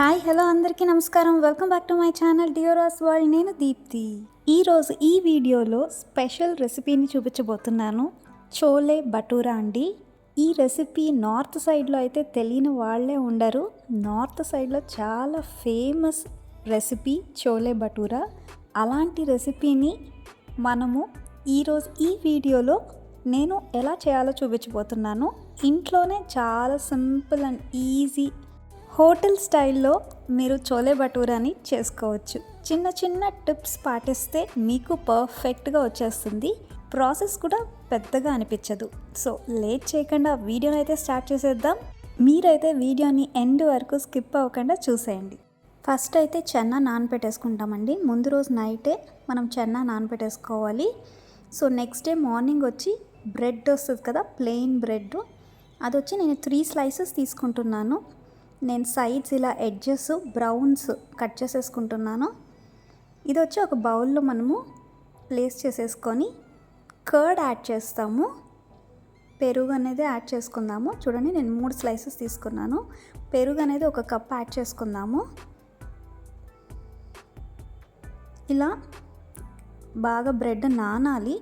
Hi hello అందరికీ నమస్కారం. Welcome back to my channel డియోరాస్ world. నేను దీప్తి. ఈరోజు ఈ వీడియోలో స్పెషల్ రెసిపీని చూపించబోతున్నాను. చోలే బటూరా అండి. ఈ రెసిపీ నార్త్ సైడ్లో అయితే తెలియని వాళ్ళే ఉండరు. నార్త్ సైడ్లో చాలా ఫేమస్ రెసిపీ చోలే బటూరా. అలాంటి రెసిపీని మనము ఈరోజు ఈ వీడియోలో నేను ఎలా చేయాలో చూపించబోతున్నాను. ఇంట్లోనే చాలా సింపుల్ అండ్ ఈజీ హోటల్ స్టైల్లో మీరు చోలే భటూరాని చేసుకోవచ్చు. చిన్న చిన్న టిప్స్ పాటిస్తే మీకు పర్ఫెక్ట్గా వచ్చేస్తుంది. ప్రాసెస్ కూడా పెద్దగా అనిపించదు. సో లేట్ చేయకుండా వీడియోని అయితే స్టార్ట్ చేసేద్దాం. మీరైతే వీడియోని ఎండ్ వరకు స్కిప్ అవ్వకుండా చూసేయండి. ఫస్ట్ అయితే చెన్న నానబెట్టేసుకుంటామండి ముందు రోజు నైటే మనం చెన్న నానబెట్టేసుకోవాలి సో నెక్స్ట్ డే మార్నింగ్ వచ్చి బ్రెడ్ వస్తుంది కదా ప్లెయిన్ బ్రెడ్. అది వచ్చి నేను త్రీ స్లైసెస్ తీసుకుంటున్నాను. నేను సైడ్స్ ఇలా ఎడ్జెస్ బ్రౌన్స్ కట్ చేసేసుకుంటున్నాను. ఇది వచ్చి ఒక బౌల్లో మనము ప్లేస్ చేసేసుకొని కర్డ్ యాడ్ చేస్తాము. పెరుగు అనేది యాడ్ చేసుకుందాము. చూడండి నేను మూడు స్లైసెస్ తీసుకున్నాను. పెరుగు అనేది ఒక కప్ యాడ్ చేసుకుందాము. ఇలా బాగా బ్రెడ్ నానాలి.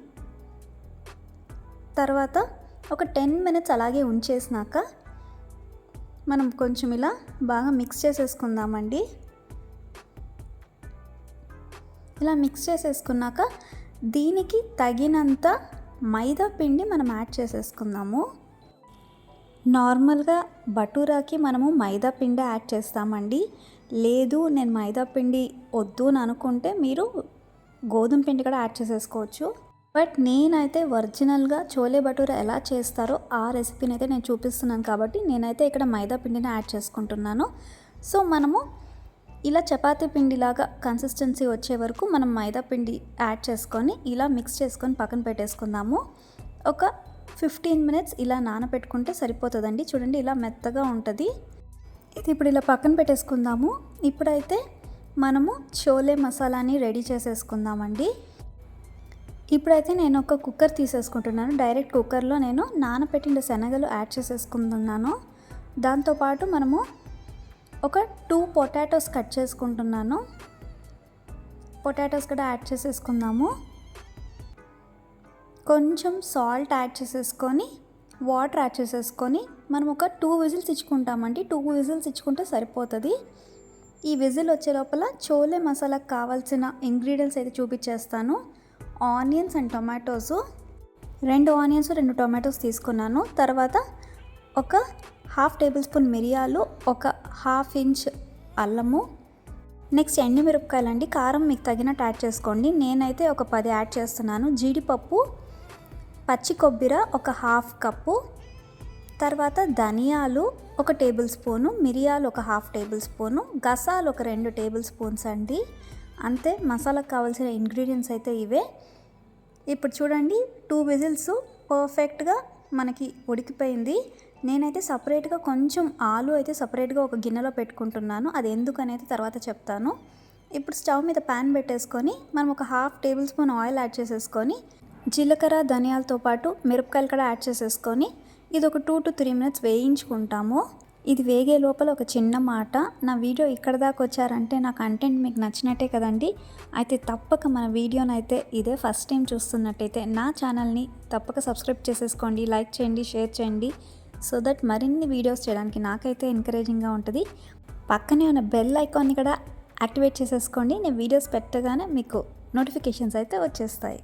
తర్వాత ఒక టెన్ మినిట్స్ అలాగే ఉంచేసినాక మనం కొంచెం ఇలా బాగా మిక్స్ చేసేసుకుందామండి. ఇలా మిక్స్ చేసేసుకున్నాక దీనికి తగినంత మైదా పిండి మనం యాడ్ చేసేసుకుందాము. నార్మల్గా బటూరాకి మనము మైదా పిండి యాడ్ చేస్తామండి. లేదు నేను మైదా పిండి వద్దు అని అనుకుంటే మీరు గోధుమ పిండి కూడా యాడ్ చేసేసుకోవచ్చు. బట్ నేనైతే ఒరిజినల్గా చోలే భటూరా ఎలా చేస్తారో ఆ రెసిపీని అయితే నేను చూపిస్తున్నాను కాబట్టి నేనైతే ఇక్కడ మైదా పిండిని యాడ్ చేసుకుంటున్నాను. సో మనము ఇలా చపాతీ పిండిలాగా కన్సిస్టెన్సీ వచ్చే వరకు మనం మైదా పిండి యాడ్ చేసుకొని ఇలా మిక్స్ చేసుకొని పక్కన పెట్టేసుకుందాము. ఒక ఫిఫ్టీన్ మినిట్స్ ఇలా నానబెట్టుకుంటే సరిపోతుందండి. చూడండి ఇలా మెత్తగా ఉంటుంది. ఇది ఇప్పుడు ఇలా పక్కన పెట్టేసుకుందాము. ఇప్పుడైతే మనము చోలే మసాలాని రెడీ చేసేసుకుందామండి. ఇప్పుడైతే నేను ఒక కుక్కర్ తీసేసుకుంటున్నాను. డైరెక్ట్ కుక్కర్లో నేను నానబెట్టిన శనగలు యాడ్ చేసేసుకుంటున్నాను. దాంతోపాటు మనము ఒక టూ పొటాటోస్ కట్ చేసుకుంటున్నాను. పొటాటోస్ కూడా యాడ్ చేసేసుకుందాము. కొంచెం సాల్ట్ యాడ్ చేసేసుకొని వాటర్ యాడ్ చేసేసుకొని మనం ఒక టూ విజిల్స్ ఇచ్చుకుంటామండి. టూ విజిల్స్ ఇచ్చుకుంటే సరిపోతుంది. ఈ విజిల్ వచ్చే లోపల చోలే మసాలాకు కావాల్సిన ఇంగ్రీడియంట్స్ అయితే చూపించేస్తాను. Onions and tomatoes. రెండు ఆనియన్స్ రెండు టొమాటోస్ తీసుకున్నాను. తర్వాత ఒక హాఫ్ టేబుల్ స్పూన్ మిరియాలు ఒక హాఫ్ ఇంచ్ అల్లము. నెక్స్ట్ ఎండుమిరపకాయలు అండి కారం మీకు తగినట్టు యాడ్ చేసుకోండి. నేనైతే ఒక పది యాడ్ చేస్తున్నాను. జీడిపప్పు పచ్చి కొబ్బరి ఒక హాఫ్ కప్పు. తర్వాత ధనియాలు ఒక టేబుల్ స్పూను. మిరియాలు ఒక హాఫ్ టేబుల్ స్పూను. గసాలు ఒక రెండు టేబుల్ స్పూన్స్ అండి. అంతే మసాలాకు కావాల్సిన ఇంగ్రీడియంట్స్ అయితే ఇవే. ఇప్పుడు చూడండి టూ విజిల్స్ పర్ఫెక్ట్గా మనకి ఉడికిపోయింది. నేనైతే సపరేట్గా కొంచెం ఆలు అయితే సపరేట్గా ఒక గిన్నెలో పెట్టుకుంటున్నాను. అది ఎందుకనైతే తర్వాత చెప్తాను. ఇప్పుడు స్టవ్ మీద ప్యాన్ పెట్టేసుకొని మనం ఒక half tablespoon oil add చేసేసుకొని జీలకర్ర ధనియాలతో పాటు మిరపకాయలు కూడా యాడ్ చేసేసుకొని ఇది ఒక టూ టు త్రీ మినిట్స్ వేయించుకుంటాము. ఇది వేగే లోపల ఒక చిన్న మాట. నా వీడియో ఇక్కడ దాకా వచ్చారంటే నా కంటెంట్ మీకు నచ్చినట్టే కదండి. అయితే తప్పక మన వీడియోని అయితే ఇదే ఫస్ట్ టైం చూస్తున్నట్టయితే నా ఛానల్ని తప్పక సబ్స్క్రైబ్ చేసేసుకోండి లైక్ చేయండి షేర్ చేయండి. సో దట్ మరిన్ని వీడియోస్ చేయడానికి నాకైతే ఎంకరేజింగ్గా ఉంటుంది. పక్కనే ఉన్న బెల్ ఐకాన్ని కూడా యాక్టివేట్ చేసేసుకోండి. నేను వీడియోస్ పెట్టగానే మీకు నోటిఫికేషన్స్ అయితే వచ్చేస్తాయి.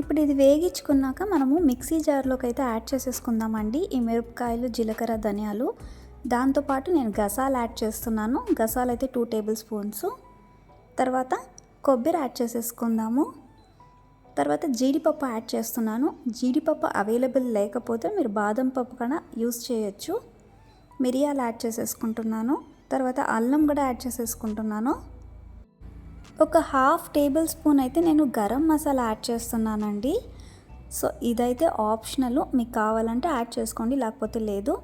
ఇప్పుడు ఇది వేగించుకున్నాక మనము మిక్సీ జార్లోకి అయితే యాడ్ చేసేసుకుందామండి. ఈ మిరపకాయలు జీలకర్ర ధనియాలు. దాంతోపాటు నేను గసాలు యాడ్ చేస్తున్నాను. గసాలు అయితే టూ టేబుల్ స్పూన్స్. తర్వాత కొబ్బరి యాడ్ చేసేసుకుందాము. తర్వాత జీడిపప్పు యాడ్ చేస్తున్నాను. జీడిపప్పు అవైలబుల్ లేకపోతే మీరు బాదం పప్పు కన్నా యూస్ చేయొచ్చు. మిరియాలు యాడ్ చేసేసుకుంటున్నాను. తర్వాత అల్లం కూడా యాడ్ చేసేసుకుంటున్నాను. ఒక హాఫ్ టేబుల్ స్పూన్ అయితే నేను గరం మసాలా యాడ్ చేస్తున్నానండి. సో ఇదైతే ఆప్షనల్. మీకు కావాలంటే యాడ్ చేసుకోండి లేకపోతే లేదు.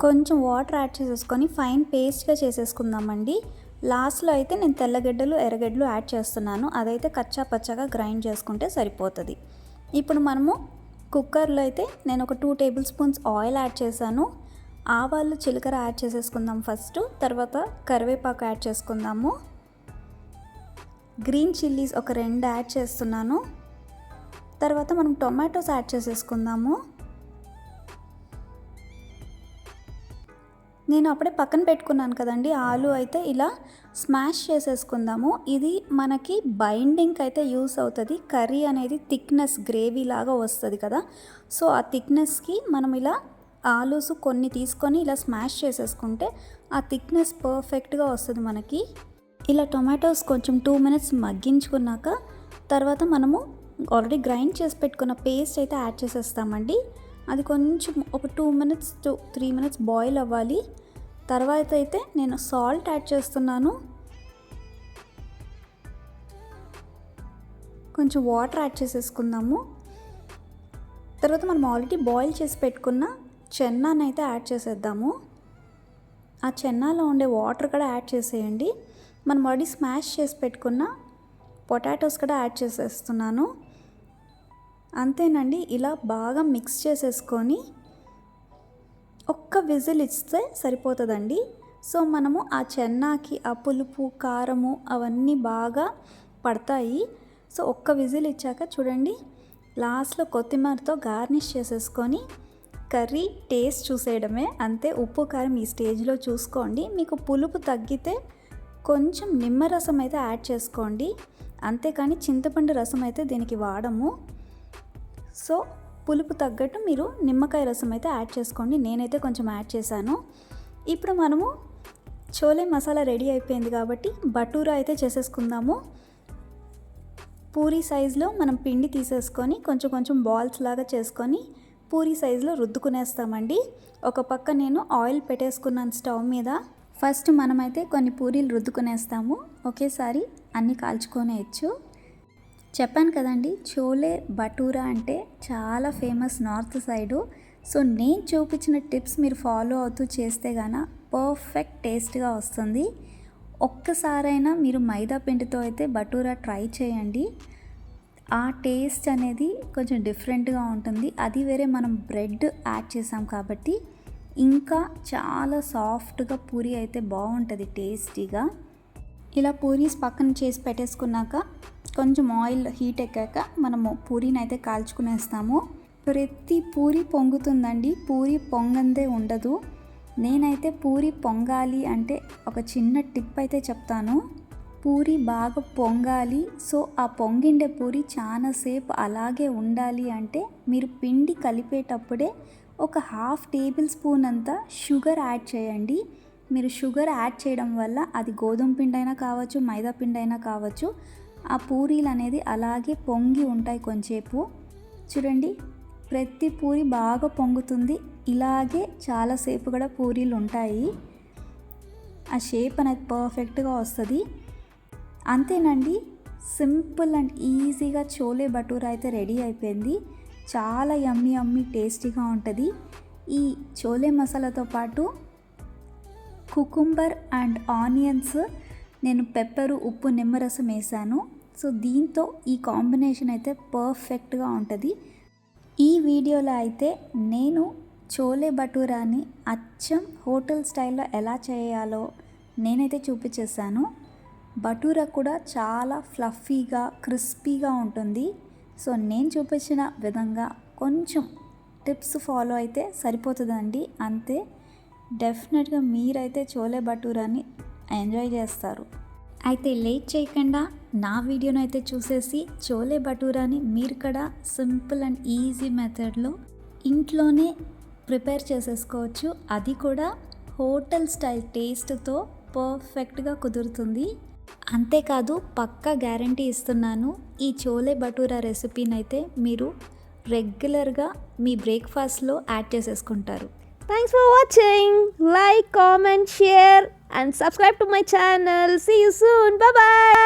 కొంచెం వాటర్ యాడ్ చేసేసుకొని ఫైన్ పేస్ట్గా చేసేసుకుందామండి. లాస్ట్లో అయితే నేను తెల్లగడ్డలు ఎర్రగడ్డలు యాడ్ చేస్తున్నాను. అదైతే కచ్చా పచ్చగా గ్రైండ్ చేసుకుంటే సరిపోతుంది. ఇప్పుడు మనము కుక్కర్లో అయితే నేను ఒక two tablespoons oil add చేశాను. ఆవాలు చిలకర యాడ్ చేసేసుకుందాం ఫస్ట్. తర్వాత కరివేపాకు యాడ్ చేసుకుందాము. గ్రీన్ చిల్లీస్ ఒక రెండు యాడ్ చేస్తున్నాను. తర్వాత మనం టొమాటోస్ యాడ్ చేసేసుకుందాము. నేను అప్పుడే పక్కన పెట్టుకున్నాను కదండి. ఆలు అయితే ఇలా స్మాష్ చేసేసుకుందాము. ఇది మనకి బైండింగ్కి అయితే యూస్ అవుతుంది. కర్రీ అనేది థిక్నెస్ గ్రేవీ లాగా వస్తుంది కదా. సో ఆ థిక్నెస్కి మనం ఇలా ఆలూస్ కొన్ని తీసుకొని ఇలా స్మాష్ చేసేసుకుంటే ఆ థిక్నెస్ పర్ఫెక్ట్గా వస్తుంది మనకి. ఇలా టొమాటోస్ కొంచెం టూ మినిట్స్ మగ్గించుకున్నాక తర్వాత మనము ఆల్రెడీ గ్రైండ్ చేసి పెట్టుకున్న పేస్ట్ అయితే యాడ్ చేసేస్తామండి. అది కొంచెం ఒక two minutes two three minutes boil అవ్వాలి. తర్వాత అయితే నేను సాల్ట్ యాడ్ చేస్తున్నాను. కొంచెం వాటర్ యాడ్ చేసేసుకుందాము. తర్వాత మనం ఆల్రెడీ బాయిల్ చేసి పెట్టుకున్న చెన్నాన్ని అయితే యాడ్ చేసేద్దాము. ఆ చెన్నాలో ఉండే వాటర్ కూడా యాడ్ చేసేయండి. మనం ఆల్రెడీ స్మాష్ చేసి పెట్టుకున్న పొటాటోస్ కూడా యాడ్ చేసేస్తున్నాను. అంతేనండి ఇలా బాగా మిక్స్ చేసేసుకొని ఒక్క విజిల్ ఇస్తే సరిపోతుందండి. సో మనము ఆ చెన్నాకి ఆ పులుపు కారము అవన్నీ బాగా పడతాయి. సో ఒక్క విజిల్ ఇచ్చాక చూడండి. లాస్ట్లో కొత్తిమీరతో గార్నిష్ చేసేసుకొని కర్రీ టేస్ట్ చూసేయడమే. అంతే ఉప్పు కారం ఈ స్టేజ్లో చూసుకోండి. మీకు పులుపు తగ్గితే కొంచెం నిమ్మరసం అయితే యాడ్ చేసుకోండి. అంతేకాని చింతపండు రసం అయితే దీనికి వాడము. సో పులుపు తగ్గట్టు మీరు నిమ్మకాయ రసం అయితే యాడ్ చేసుకోండి. నేనైతే కొంచెం యాడ్ చేశాను. ఇప్పుడు మనము చోలే మసాలా రెడీ అయిపోయింది కాబట్టి బటూరా అయితే చేసేసుకుందాము. పూరీ సైజులో మనం పిండి తీసేసుకొని కొంచెం కొంచెం బాల్స్ లాగా చేసుకొని పూరీ సైజులో రుద్దుకునేస్తామండి. ఒక పక్క నేను ఆయిల్ పెట్టేసుకున్నాను స్టవ్ మీద. ఫస్ట్ మనమైతే కొన్ని పూరీలు రుద్దుకునేస్తాము. ఒకేసారి అన్నీ కాల్చుకొనేయచ్చు. చెప్పాను కదండి చోలే బటూరా అంటే చాలా ఫేమస్ నార్త్ సైడు. సో నేను చూపించిన టిప్స్ మీరు ఫాలో అవుతూ చేస్తే గాన పర్ఫెక్ట్ టేస్ట్గా వస్తుంది. ఒక్కసారైనా మీరు మైదా పిండితో అయితే బటూరా ట్రై చేయండి. ఆ టేస్ట్ అనేది కొంచెం డిఫరెంట్గా ఉంటుంది. అది వేరే మనం బ్రెడ్ యాడ్ చేసాం కాబట్టి ఇంకా చాలా సాఫ్ట్గా పూరి అయితే బాగుంటుంది టేస్టీగా. ఇలా పూరీస్ పక్కన చేసి పెట్టేసుకున్నాక కొంచెం ఆయిల్ హీట్ ఎక్కాక మనము పూరీని అయితే కాల్చుకునేస్తాము. ప్రతి పూరి పొంగుతుందండి. పూరి పొంగందే ఉండదు. నేనైతే పూరి పొంగాలి అంటే ఒక చిన్న టిప్ అయితే చెప్తాను. పూరి బాగా పొంగాలి. సో ఆ పొంగిండే పూరి చాలాసేపు అలాగే ఉండాలి అంటే మీరు పిండి కలిపేటప్పుడే ఒక హాఫ్ టేబుల్ స్పూన్ అంతా షుగర్ యాడ్ చేయండి. మీరు షుగర్ యాడ్ చేయడం వల్ల అది గోధుమ పిండి అయినా కావచ్చు మైదా పిండి అయినా కావచ్చు ఆ పూరీలు అనేది అలాగే పొంగి ఉంటాయి కొంచెంసేపు. చూడండి ప్రతి పూరి బాగా పొంగుతుంది. ఇలాగే చాలాసేపు కూడా పూరీలు ఉంటాయి. ఆ షేప్ అనేది పర్ఫెక్ట్గా వస్తుంది. అంతేనండి సింపుల్ అండ్ ఈజీగా చోలే భటూరా అయితే రెడీ అయిపోయింది. చాలా యమ్మీ యమ్మి టేస్టీగా ఉంటుంది. ఈ చోలే మసాలాతో పాటు కుకుంబర్ అండ్ ఆనియన్స్. నేను పెప్పరు ఉప్పు నిమ్మరసం వేసాను. సో దీంతో ఈ కాంబినేషన్ అయితే పర్ఫెక్ట్గా ఉంటుంది. ఈ వీడియోలో అయితే నేను చోలే భటూరాని అచ్చం హోటల్ స్టైల్లో ఎలా చేయాలో నేనైతే చూపించేసాను భటూరా కూడా చాలా ఫ్లఫీగా క్రిస్పీగా ఉంటుంది. సో నేను చూపించిన విధంగా కొంచెం టిప్స్ ఫాలో అయితే సరిపోతుందండి. అంతే. డెఫినెట్గా మీరైతే చోలే భటూరాని ఎంజాయ్ చేస్తారు. అయితే లేట్ చేయకుండా నా వీడియోను అయితే చూసేసి చోలే భటూరాని మీరు కూడా సింపుల్ అండ్ ఈజీ మెథడ్లో ఇంట్లోనే ప్రిపేర్ చేసేసుకోవచ్చు. అది కూడా హోటల్ స్టైల్ టేస్ట్తో పర్ఫెక్ట్గా కుదురుతుంది. అంతేకాదు పక్కా గ్యారంటీ ఇస్తున్నాను ఈ చోలే భటూరా రెసిపీని అయితే మీరు రెగ్యులర్గా మీ బ్రేక్ఫాస్ట్లో యాడ్ చేసేసుకుంటారు. Thanks for watching. Like, comment, share, and subscribe to my channel. See you soon. Bye bye.